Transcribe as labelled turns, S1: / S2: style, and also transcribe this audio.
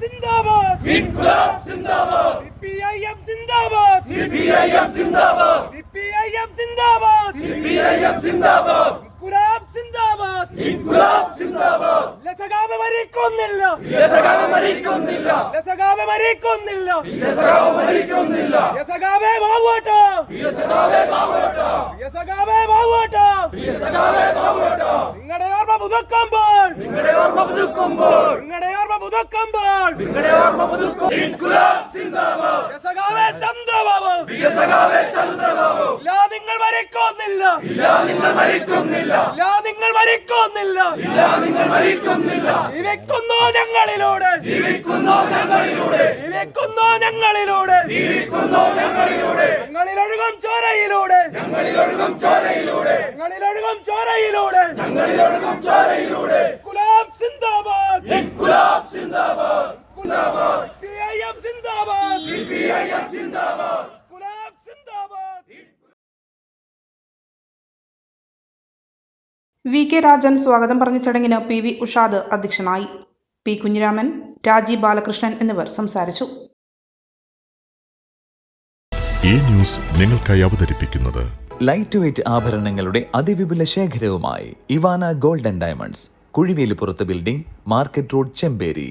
S1: സിന്ദാബാദ്.
S2: ഇൻകുലാബ് സിന്ദാബാദ്.
S1: സിപിഐഎം സിന്ദാബാദ്.
S2: സിപിഐഎം സിന്ദാബാദ്.
S1: സിപിഐഎം സിന്ദാബാദ്.
S2: സിപിഐഎം സിന്ദാബാദ്.
S1: ഇൻകുലാബ് സിന്ദാബാദ്.
S2: ഇൻകുലാബ് സിന്ദാബാദ്.
S1: ലസകാവ് മരിക്കൊന്നില്ല.
S2: ലസകാവ് മരിക്കുന്നില്ല.
S1: ലസകാവ് മരിക്കൊന്നില്ല.
S2: ലസകാവ് മരിക്കുന്നില്ല.
S1: ലസകാവേ ബാവോട്ടോ.
S2: ലസകാവേ ബാവോട്ടോ.
S1: ലസകാവേ ബാവോട്ടോ.
S2: ലസകാവേ ബാവോട്ടോ.
S1: നിങ്ങളുടെ ഓർമ്മ പുതുക്കുമ്പോൾ
S2: നിങ്ങളുടെ ഓർമ്മ പുതുക്കുമ്പോൾ.
S1: നിങ്ങളുടെ ഓർമ്മ പുതുക്കുമ്പോൾ.
S2: നിങ്ങളുടെ ഓർമ്മ പുതുക്കും ഇൻകുലാബ് സിന്ദാബാദ്.
S1: ലസകാവേ ചന്ദ്രബാബു.
S2: ലസകാവേ ചന്ദ്രബാബു.
S1: ഇല്ല നിങ്ങൾ മരിക്കുന്നില്ല.
S2: ഇല്ല നിങ്ങൾ മരിക്കുന്നില്ല.
S1: ഇല്ല നിങ്ങൾ മരിക്കുന്നില്ല.
S2: ഇല്ല നിങ്ങൾ മരിക്കുന്നില്ല.
S1: ജീവിക്കുന്നു ഞങ്ങളിലൂടെ.
S2: ജീവിക്കുന്നു ഞങ്ങളിലൂടെ.
S1: ജീവിക്കുന്നു ഞങ്ങളിലൂടെ.
S2: ജീവിക്കുന്നു ഞങ്ങളിലൂടെ.
S1: ഞങ്ങളിലൊഴുകും ചോരയിലൂടെ.
S2: ഞങ്ങളിലൊഴുകും ചോരയിലൂടെ.
S1: ഞങ്ങളിലൊഴുകും ചോരയിലൂടെ.
S2: ഞങ്ങളിലൊഴുകും ചോരയിലൂടെ
S1: ഗുലാബ് സിന്ദാബാദ്
S2: ഇൻകുലാബ് സിന്ദാബാദ് സിന്ദാബാദ്
S1: സിപിഐഎം സിന്ദാബാദ്
S2: സിപിഐഎം സിന്ദാബാദ്
S1: ഗുലാബ് സിന്ദാബാദ്
S3: വി കെ രാജൻ സ്വാഗതം പറഞ്ഞ ചടങ്ങിന് പി വി ഉഷാദ് അധ്യക്ഷനായി. പി കുഞ്ഞിരാമൻ രാജീവ് ബാലകൃഷ്ണൻ എന്നിവർ സംസാരിച്ചു.
S4: ഈ ന്യൂസ് നിങ്ങൾക്കായി അവതരിപ്പിക്കുന്നത്
S5: ലൈറ്റ് വെയ്റ്റ് ആഭരണങ്ങളുടെ അതിവിപുല ശേഖരവുമായി Ivana golden diamonds കുഴിവേലിപ്പുറത്ത് building market road Chemperi.